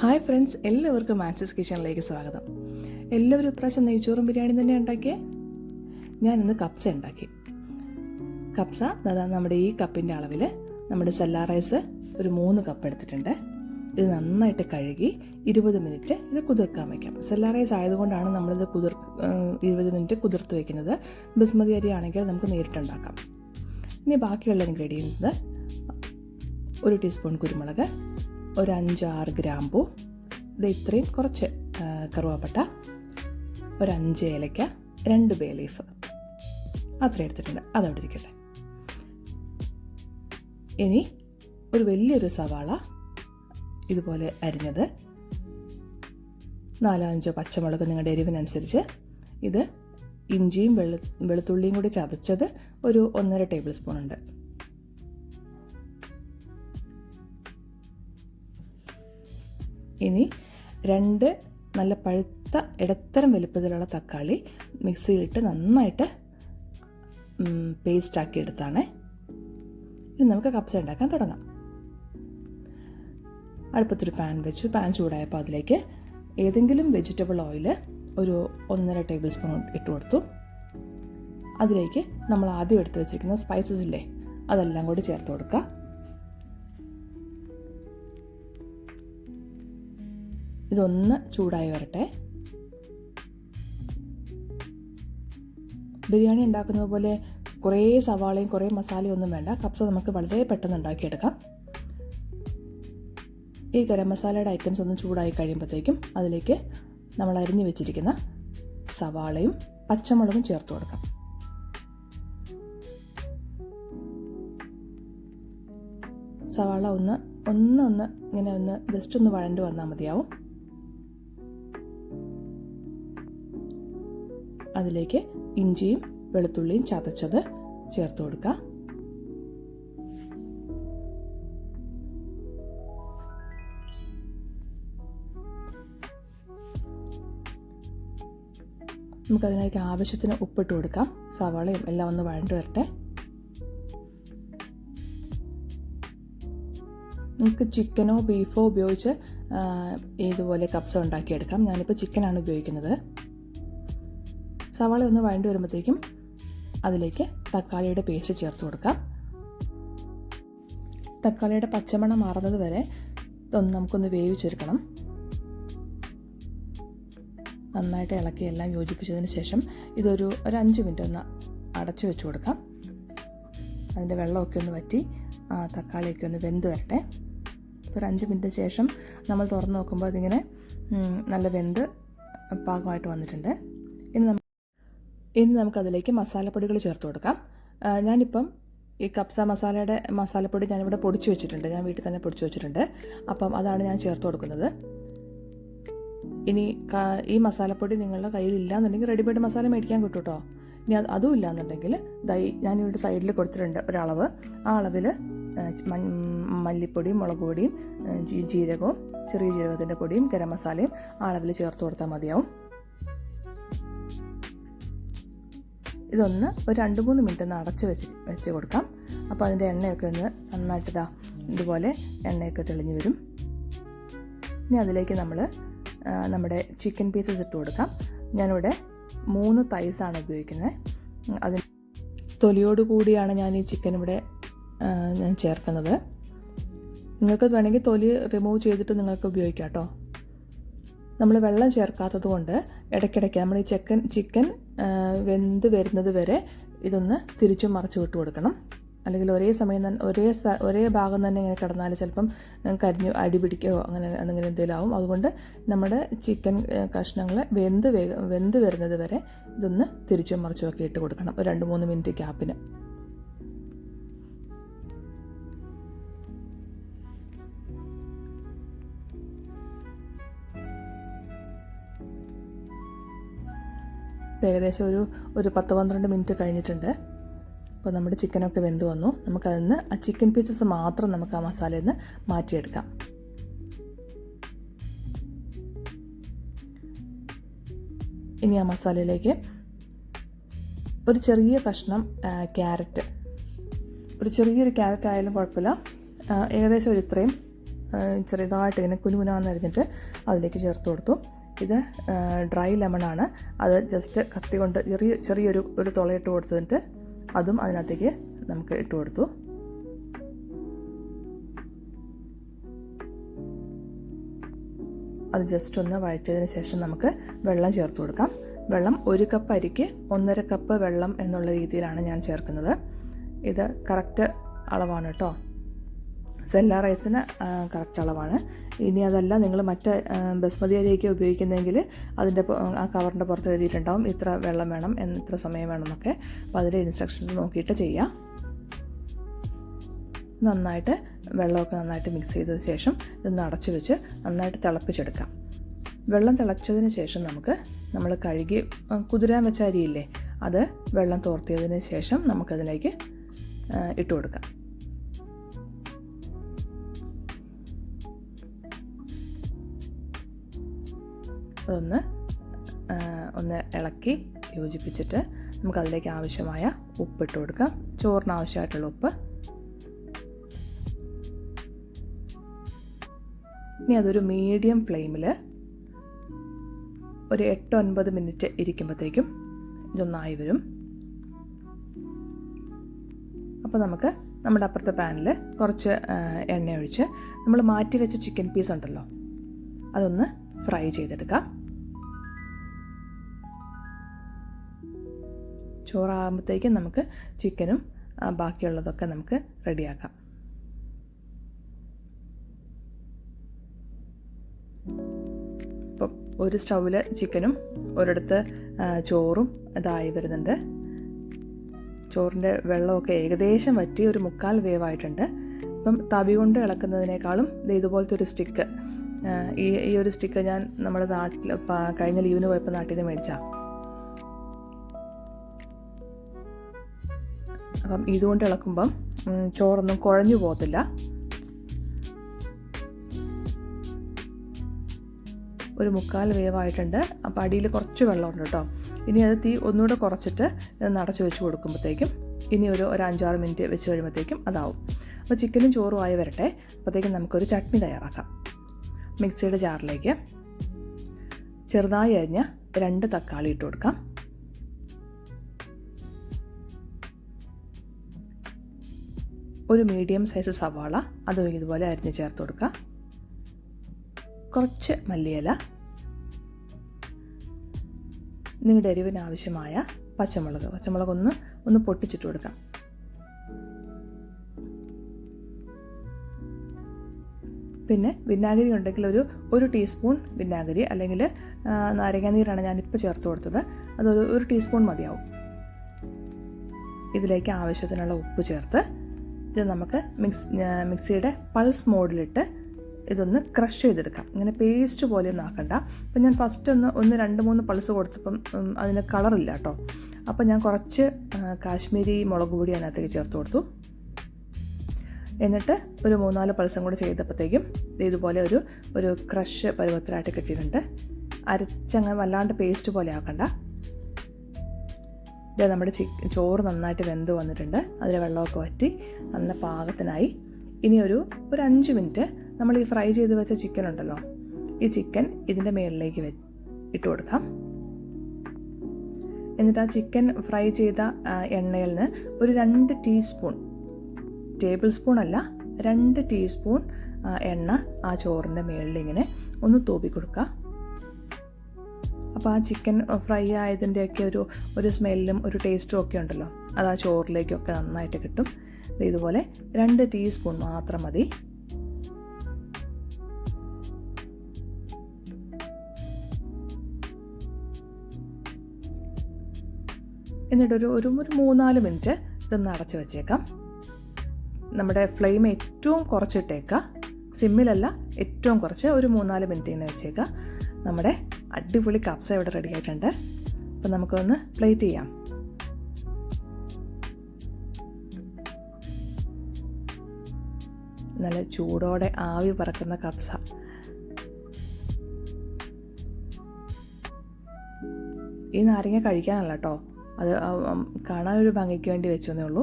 Hi friends എല്ലാവർക്കും മാൻസസ് കിച്ചണിലേക്ക് സ്വാഗതം. എല്ലാവരും ഇപ്രാവശ്യം നെയ്ച്ചോറും ബിരിയാണി തന്നെ ഉണ്ടാക്കിയേ? ഞാൻ ഇന്ന് കപ്സ ഉണ്ടാക്കി. കപ്സ അതാ നമ്മുടെ ഈ കപ്പിന്റെ അളവിൽ നമ്മുടെ സെല്ലാ റൈസ് ഒരു മൂന്ന് കപ്പ് എടുത്തിട്ടുണ്ട്. ഇത് നന്നായിട്ട് കഴുകി ഇരുപത് മിനിറ്റ് ഇത് കുതിർക്കാൻ വയ്ക്കാം സെല്ലാ റൈസ് ആയതുകൊണ്ടാണ് നമ്മളിത് കുതിർ ഇരുപത് മിനിറ്റ് കുതിർത്ത് വയ്ക്കുന്നത് ബസ്മതി അരി ആണെങ്കിൽ നമുക്ക് നേരിട്ടുണ്ടാക്കാം ഇനി ബാക്കിയുള്ള ഇൻഗ്രീഡിയൻസ് ഒരു ടീസ്പൂൺ കുരുമുളക് ഒരു അഞ്ച് ആറ് ഗ്രാമ്പു. ഇത് ഇത്രയും കുറച്ച് കറുവാപ്പട്ട ഒരു അഞ്ച് ഏലയ്ക്ക രണ്ട് ബേ ലീഫ് അത്ര എടുത്തിട്ടുണ്ട്. അതവിടെ ഇരിക്കട്ടെ. ഇനി ഒരു വലിയൊരു സവാള ഇതുപോലെ അരിഞ്ഞത് നാലോ അഞ്ചോ പച്ചമുളക് നിങ്ങളുടെ എരിവിനനുസരിച്ച്. ഇത് ഇഞ്ചിയും വെളു വെളുത്തുള്ളിയും കൂടി ചതച്ചത് ഒരു ഒന്നര ടേബിൾ സ്പൂൺ ഉണ്ട്. ഇനി രണ്ട് നല്ല പഴുത്ത ഇടത്തരം വലുപ്പത്തിലുള്ള തക്കാളി മിക്സിയിലിട്ട് നന്നായിട്ട് പേസ്റ്റ് ആക്കി എടുത്താണ്. ഇനി നമുക്ക് കപ്സ ഉണ്ടാക്കാൻ തുടങ്ങാം. അടുപ്പത്തൊരു പാൻ വെച്ചു. പാൻ ചൂടായപ്പോൾ അതിലേക്ക് ഏതെങ്കിലും വെജിറ്റബിൾ ഓയിൽ ഒരു ഒന്നര ടേബിൾ സ്പൂൺ ഇട്ട് കൊടുത്തു. അതിലേക്ക് നമ്മൾ ആദ്യം എടുത്തു വെച്ചിരിക്കുന്ന സ്പൈസസ് ഇല്ലേ അതെല്ലാം കൂടി ചേർത്ത് കൊടുക്കുക. ഇതൊന്ന് ചൂടായി വരട്ടെ. ബിരിയാണി ഉണ്ടാക്കുന്നത് പോലെ കുറേ സവാളയും കുറേ മസാലയും ഒന്നും വേണ്ട. കപ്സ നമുക്ക് വളരെ പെട്ടെന്ന് ഉണ്ടാക്കിയെടുക്കാം. ഈ ഗരം മസാലയുടെ ഐറ്റംസ് ഒന്ന് ചൂടായി കഴിയുമ്പോഴത്തേക്കും അതിലേക്ക് നമ്മൾ അരിഞ്ഞു വെച്ചിരിക്കുന്ന സവാളയും പച്ചമുളകും ചേർത്ത് കൊടുക്കാം. സവാള ഒന്ന് ഒന്ന് ഒന്ന് ഇങ്ങനെ ഒന്ന് ജസ്റ്റ് ഒന്ന് വഴണ്ട് വന്നാൽ മതിയാവും. അതിലേക്ക് ഇഞ്ചിയും വെളുത്തുള്ളിയും ചതച്ചത് ചേർത്ത് കൊടുക്കുക നമുക്കതിലേക്ക് ആവശ്യത്തിന് ഉപ്പിട്ട് കൊടുക്കാം. സവാളയും എല്ലാം ഒന്ന് വഴണ്ട് വരട്ടെ. നമുക്ക് ചിക്കനോ ബീഫോ ഉപയോഗിച്ച് ഇതുപോലെ കപ്സ ഉണ്ടാക്കിയെടുക്കാം. ഞാനിപ്പോൾ ചിക്കനാണ് ഉപയോഗിക്കുന്നത്. സവാള ഒന്ന് വഴണ്ടി വരുമ്പോഴത്തേക്കും അതിലേക്ക് തക്കാളിയുടെ പേസ്റ്റ് ചേർത്ത് കൊടുക്കാം. തക്കാളിയുടെ പച്ചമണം മാറുന്നത് വരെ ഇതൊന്ന് നമുക്കൊന്ന് വേവിച്ചെടുക്കണം. നന്നായിട്ട് ഇളക്കി എല്ലാം യോജിപ്പിച്ചതിന് ശേഷം ഇതൊരു ഒരു അഞ്ച് മിനിറ്റ് ഒന്ന് അടച്ചു വെച്ച് കൊടുക്കാം. അതിന്റെ വെള്ളമൊക്കെ ഒന്ന് വറ്റി ആ തക്കാളിയൊക്കെ ഒന്ന് വെന്ത് വരട്ടെ. ഒരു അഞ്ച് മിനിറ്റ് ശേഷം നമ്മൾ തുറന്ന് നോക്കുമ്പോൾ അതിങ്ങനെ നല്ല വെന്ത് പാകമായിട്ട് വന്നിട്ടുണ്ട്. ഇനി നമ്മൾ ഇനി നമുക്കതിലേക്ക് മസാലപ്പൊടികൾ ചേർത്ത് കൊടുക്കാം. ഞാനിപ്പം ഈ കപ്സ മസാലയുടെ മസാലപ്പൊടി ഞാനിവിടെ പൊടിച്ചു വെച്ചിട്ടുണ്ട്. ഞാൻ വീട്ടിൽ തന്നെ പൊടിച്ചു വെച്ചിട്ടുണ്ട്. അപ്പം അതാണ് ഞാൻ ചേർത്ത് കൊടുക്കുന്നത്. ഇനി ഈ മസാലപ്പൊടി നിങ്ങളുടെ കയ്യിൽ ഇല്ലാന്നുണ്ടെങ്കിൽ റെഡിമെയ്ഡ് മസാല മേടിക്കാൻ കിട്ടും കേട്ടോ ഇനി അത് അതും ഇല്ലാന്നുണ്ടെങ്കിൽ ദൈ ഞാനിവിടെ സൈഡിൽ കൊടുത്തിട്ടുണ്ട് ഒരളവ്. ആ അളവിൽ മല്ലിപ്പൊടിയും മുളക് പൊടിയും ജീരകവും ചെറിയ ജീരകത്തിന്റെ പൊടിയും ഗരം മസാലയും ആ അളവിൽ ചേർത്ത് കൊടുത്താൽ മതിയാവും. ഇതൊന്ന് ഒരു രണ്ട് മൂന്ന് മിനിറ്റ് ഒന്ന് അടച്ച് വെച്ച് വെച്ച് കൊടുക്കാം. അപ്പോൾ അതിന്റെ എണ്ണയൊക്കെ ഒന്ന് നന്നായിട്ട് ഇതാ ഇതുപോലെ എണ്ണയൊക്കെ തെളിഞ്ഞു വരും. ഇനി അതിലേക്ക് നമ്മൾ നമ്മുടെ ചിക്കൻ പീസസ് ഇട്ട് കൊടുക്കാം. ഞാനിവിടെ മൂന്ന് തൈസാണ് ഉപയോഗിക്കുന്നത്. അതിന് തൊലിയോട് കൂടിയാണ് ഞാൻ ഈ ചിക്കൻ ഇവിടെ ഞാൻ ചേർക്കുന്നത്. നിങ്ങൾക്ക് വേണമെങ്കിൽ തൊലി റിമൂവ് ചെയ്തിട്ട് നിങ്ങൾക്ക് ഉപയോഗിക്കാം കേട്ടോ. നമ്മൾ വെള്ളം ചേർക്കാത്തത് കൊണ്ട് ഇടയ്ക്കിടയ്ക്ക് നമ്മൾ ഈ ചിക്കൻ ചിക്കൻ വെന്ത് വരുന്നത് വരെ ഇതൊന്ന് തിരിച്ചും മറിച്ച് വിട്ട് കൊടുക്കണം. അല്ലെങ്കിൽ ഒരേ സമയം തന്നെ ഒരേ ഒരേ ഭാഗം തന്നെ ഇങ്ങനെ കിടന്നാൽ ചിലപ്പം കരിഞ്ഞു അടി പിടിക്കുകയോ അങ്ങനെ അങ്ങനെ എന്തെങ്കിലും ആവും. അതുകൊണ്ട് നമ്മുടെ ചിക്കൻ കഷ്ണങ്ങൾ വെന്ത് വെന്ത് വരുന്നത് വരെ ഇതൊന്ന് തിരിച്ചും മറിച്ചും ഒക്കെ ഇട്ട് കൊടുക്കണം. ഒരു രണ്ട് മൂന്ന് മിനിറ്റ് ഗ്യാപ്പിന്. ഏകദേശം ഒരു ഒരു പത്ത് പന്ത്രണ്ട് മിനിറ്റ് കഴിഞ്ഞിട്ടുണ്ട്. അപ്പോൾ നമ്മുടെ ചിക്കനൊക്കെ വെന്ത് വന്നു. നമുക്കതിൽ നിന്ന് ആ ചിക്കൻ പീസസ് മാത്രം നമുക്ക് ആ മസാലയിൽ നിന്ന് മാറ്റിയെടുക്കാം. ഇനി ആ മസാലയിലേക്ക് ഒരു ചെറിയ കഷ്ണം ക്യാരറ്റ്. ഒരു ചെറിയൊരു ക്യാരറ്റ് ആയാലും കുഴപ്പമില്ല. ഏകദേശം ഒരു ഇത്രയും ചെറുതായിട്ട് ഇങ്ങനെ കുനുകുനാന്ന് അരിഞ്ഞിട്ട് അതിലേക്ക് ചേർത്ത് കൊടുത്തു. ഇത് ഡ്രൈ ലെമണാണ് അത് ജസ്റ്റ് കത്തി കൊണ്ട് ചെറിയ ചെറിയൊരു ഒരു തുളയിട്ട് കൊടുത്തിട്ട് അതും അതിനകത്തേക്ക് നമുക്ക് ഇട്ട് കൊടുത്തു. അത് ജസ്റ്റ് ഒന്ന് വഴറ്റിയതിന് ശേഷം നമുക്ക് വെള്ളം ചേർത്ത് കൊടുക്കാം. വെള്ളം ഒരു കപ്പ് അരിക്ക് ഒന്നര കപ്പ് വെള്ളം എന്നുള്ള രീതിയിലാണ് ഞാൻ ചേർക്കുന്നത്. ഇത് കറക്റ്റ് അളവാണ് കേട്ടോ. സെല്ല റൈസിന് കറക്റ്റ് അളവാണ്. ഇനി അതല്ല നിങ്ങൾ മറ്റ് ബസ്മതി അരിയൊക്കെ ഉപയോഗിക്കുന്നതെങ്കിൽ അതിന്റെ ആ കവറിന്റെ പുറത്ത് എഴുതിയിട്ടുണ്ടാവും. ഇത്ര വെള്ളം വേണം എന്ന് ഇത്ര സമയം വേണം എന്നൊക്കെ. അപ്പോൾ അതിന്റെ ഇൻസ്ട്രക്ഷൻസ് നോക്കിയിട്ട് ചെയ്യാം. നന്നായിട്ട് വെള്ളമൊക്കെ നന്നായിട്ട് മിക്സ് ചെയ്തതിന് ശേഷം ഇതൊന്ന് അടച്ചു വെച്ച് നന്നായിട്ട് തിളപ്പിച്ചെടുക്കാം. വെള്ളം തിളച്ചതിന് ശേഷം നമുക്ക് നമ്മൾ കഴുകി കുതിരാൻ വെച്ച അരിയില്ലേ അത് വെള്ളം തോർത്തിയതിന് ശേഷം നമുക്കതിലേക്ക് ഇട്ട് കൊടുക്കാം. അതൊന്ന് ഒന്ന് ഇളക്കി യോജിപ്പിച്ചിട്ട് നമുക്ക് അതിലേക്ക് ആവശ്യമായ ഉപ്പിട്ട് കൊടുക്കാം. ചോറിന് ആവശ്യമായിട്ടുള്ള ഉപ്പ്. ഇനി അതൊരു മീഡിയം ഫ്ലെയിമിൽ ഒരു എട്ട് ഒൻപത് മിനിറ്റ് ഇരിക്കുമ്പോഴത്തേക്കും ഇതൊന്നായി വരും. അപ്പോൾ നമുക്ക് നമ്മുടെ അപ്പുറത്തെ പാനിൽ കുറച്ച് എണ്ണ ഒഴിച്ച് നമ്മൾ മാറ്റി വെച്ച ചിക്കൻ പീസ് ഉണ്ടല്ലോ അതൊന്ന് ഫ്രൈ ചെയ്തെടുക്കാം. ചോറാകുമ്പോഴത്തേക്കും നമുക്ക് ചിക്കനും ബാക്കിയുള്ളതൊക്കെ നമുക്ക് റെഡിയാക്കാം. ഇപ്പം ഒരു സ്റ്റൗവിൽ ചിക്കനും ഒരിടത്ത് ചോറും ഇതായി വരുന്നുണ്ട്. ചോറിന്റെ വെള്ളമൊക്കെ ഏകദേശം വറ്റി ഒരു മുക്കാൽ വേവായിട്ടുണ്ട്. ഇപ്പം തവി കൊണ്ട് ഇളക്കുന്നതിനേക്കാളും ഇതുപോലത്തെ ഒരു സ്റ്റിക്ക് ഈ ഈ ഒരു സ്റ്റിക്ക് ഞാൻ നമ്മുടെ നാട്ടിൽ കഴിഞ്ഞ ലീവിന് പോയപ്പോൾ നാട്ടിൽ നിന്ന് മേടിച്ചാൽ അപ്പം ഇതുകൊണ്ട് ഇളക്കുമ്പം ചോറൊന്നും കുഴഞ്ഞു പോകത്തില്ല. ഒരു മുക്കാൽ വേവായിട്ടുണ്ട്. അപ്പോൾ അടിയിൽ കുറച്ച് വെള്ളമുണ്ട് കേട്ടോ. ഇനി അത് തീ ഒന്നുകൂടെ കുറച്ചിട്ട് നടച്ചു വെച്ച് കൊടുക്കുമ്പോഴത്തേക്കും ഇനി ഒരു ഒരു അഞ്ചാറ് മിനിറ്റ് വെച്ച് കഴിയുമ്പോഴത്തേക്കും അതാവും. അപ്പോൾ ചിക്കനും ചോറും ആയി വരട്ടെ. അപ്പോഴത്തേക്കും നമുക്കൊരു ചട്നി തയ്യാറാക്കാം. മിക്സിയുടെ ജാറിലേക്ക് ചെറുതായി അരിഞ്ഞ രണ്ട് തക്കാളി ഇട്ട് കൊടുക്കാം. ഒരു മീഡിയം സൈസ് സവാള അതും ഇതുപോലെ അരിഞ്ഞ് ചേർത്ത് കൊടുക്കുക കുറച്ച് മല്ലിയില. നിങ്ങളുടെ എരിവിന് ആവശ്യമായ പച്ചമുളക് പച്ചമുളക് ഒന്ന് ഒന്ന് പൊട്ടിച്ചിട്ട് കൊടുക്കാം. പിന്നെ വിനാഗിരി ഉണ്ടെങ്കിൽ ഒരു ഒരു ടീസ്പൂൺ വിനാഗിരി അല്ലെങ്കിൽ നാരങ്ങാനീരാണ് ഞാനിപ്പോൾ ചേർത്ത് കൊടുത്തത്. അതൊരു ഒരു ടീസ്പൂൺ മതിയാവും. ഇതിലേക്ക് ആവശ്യത്തിനുള്ള ഉപ്പ് ചേർത്ത് ഇത് നമുക്ക് മിക്സ് മിക്സിയുടെ പൾസ് മോഡിലിട്ട് ഇതൊന്ന് ക്രഷ് ചെയ്തെടുക്കാം. ഇങ്ങനെ പേസ്റ്റ് പോലെ ഒന്നും ആക്കണ്ട. അപ്പം ഞാൻ ഫസ്റ്റ് ഒന്ന് ഒന്ന് രണ്ട് മൂന്ന് പൾസ് കൊടുത്തപ്പം അതിന് കളറില്ല കേട്ടോ. അപ്പം ഞാൻ കുറച്ച് കാശ്മീരി മുളക് പൊടി അതിനകത്തേക്ക് ചേർത്ത് കൊടുത്തു. എന്നിട്ട് ഒരു മൂന്നാൽ പൾസം കൂടി ചെയ്തപ്പോഴത്തേക്കും ഇതുപോലെ ഒരു ഒരു ക്രഷ് പരുവത്തിലായിട്ട് കിട്ടിയിട്ടുണ്ട്. അരച്ചങ്ങനെ വല്ലാണ്ട് പേസ്റ്റ് പോലെ ആക്കണ്ട. ഇത് നമ്മുടെ ചി ചോറ് നന്നായിട്ട് വെന്ത് വന്നിട്ടുണ്ട്. അതിൽ വെള്ളമൊക്കെ വറ്റി നല്ല പാകത്തിനായി. ഇനി ഒരു ഒരു അഞ്ച് മിനിറ്റ് നമ്മൾ ഈ ഫ്രൈ ചെയ്ത് വെച്ച ചിക്കൻ ഉണ്ടല്ലോ ഈ ചിക്കൻ ഇതിന്റെ മേളിലേക്ക് വെ ഇട്ട് കൊടുക്കാം. എന്നിട്ട് ആ ചിക്കൻ ഫ്രൈ ചെയ്ത എണ്ണയിൽ നിന്ന് ഒരു രണ്ട് ടീസ്പൂൺ ടേബിൾ സ്പൂൺ അല്ല രണ്ട് ടീസ്പൂൺ എണ്ണ ആ ചോറിന്റെ മേളിൽ ഇങ്ങനെ ഒന്ന് തൂപ്പി കൊടുക്കുക അപ്പോൾ ആ ചിക്കൻ ഫ്രൈ ആയതിന്റെയൊക്കെ ഒരു ഒരു സ്മെല്ലും ഒരു ടേസ്റ്റും ഒക്കെ ഉണ്ടല്ലോ. അത് ആ ചോറിലേക്കൊക്കെ നന്നായിട്ട് കിട്ടും. ഇതുപോലെ രണ്ട് ടീസ്പൂൺ മാത്രം മതി. എന്നിട്ടൊരു ഒരു ഒരു മൂന്നാൽ മിനിറ്റ് ഇതൊന്ന് അടച്ച് വെച്ചേക്കാം. നമ്മുടെ ഫ്ലെയിം ഏറ്റവും കുറച്ചിട്ടേക്കുക സിമ്മിലല്ല ഏറ്റവും കുറച്ച് ഒരു മൂന്നാൽ മിനിറ്റ് ഇങ്ങനെ വെച്ചേക്കാം. നമ്മുടെ അടിപൊളി കപ്സ ഇവിടെ റെഡി ആയിട്ടുണ്ട്. അപ്പം നമുക്കൊന്ന് പ്ലേറ്റ് ചെയ്യാം. നല്ല ചൂടോടെ ആവി പറക്കുന്ന കപ്സ ഈ നാരങ്ങ കഴിക്കാനല്ല കേട്ടോ അത് കാണാൻ ഒരു ഭംഗിക്ക് വേണ്ടി വെച്ചെന്നേ ഉള്ളൂ.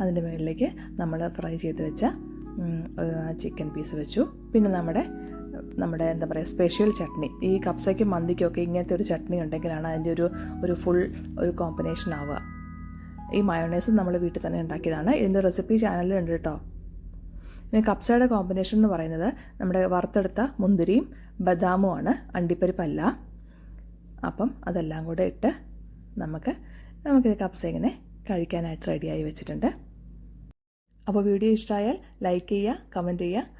അതിന്റെ മുകളിലേക്ക് നമ്മൾ ഫ്രൈ ചെയ്ത് വെച്ച ചിക്കൻ പീസ് വെച്ചു. പിന്നെ നമ്മുടെ നമ്മുടെ എന്താ പറയുക സ്പെഷ്യൽ ചട്നി. ഈ കപ്സയ്ക്കും മന്തിക്കും ഒക്കെ ഇങ്ങനത്തെ ഒരു ചട്നി ഉണ്ടെങ്കിലാണ് അതിന്റെ ഒരു ഒരു ഫുൾ ഒരു കോമ്പിനേഷൻ ആവുക. ഈ മയോണൈസും നമ്മൾ വീട്ടിൽ തന്നെ ഉണ്ടാക്കിയതാണ്. ഇതിന്റെ റെസിപ്പി ചാനലിൽ ഉണ്ട് കേട്ടോ പിന്നെ കപ്സയുടെ കോമ്പിനേഷൻ എന്ന് പറയുന്നത് നമ്മുടെ വറുത്തെടുത്ത മുന്തിരിയും ബദാമുമാണ് അണ്ടിപ്പരിപ്പല്ല. അപ്പം അതെല്ലാം കൂടെ ഇട്ട് നമുക്ക് നമുക്ക് കപ്സ ഇങ്ങനെ കഴിക്കാനായിട്ട് റെഡിയായി വെച്ചിട്ടുണ്ട്. അപ്പോൾ വീഡിയോ ഇഷ്ടമായാൽ ലൈക്ക് ചെയ്യുക കമന്റ് ചെയ്യുക.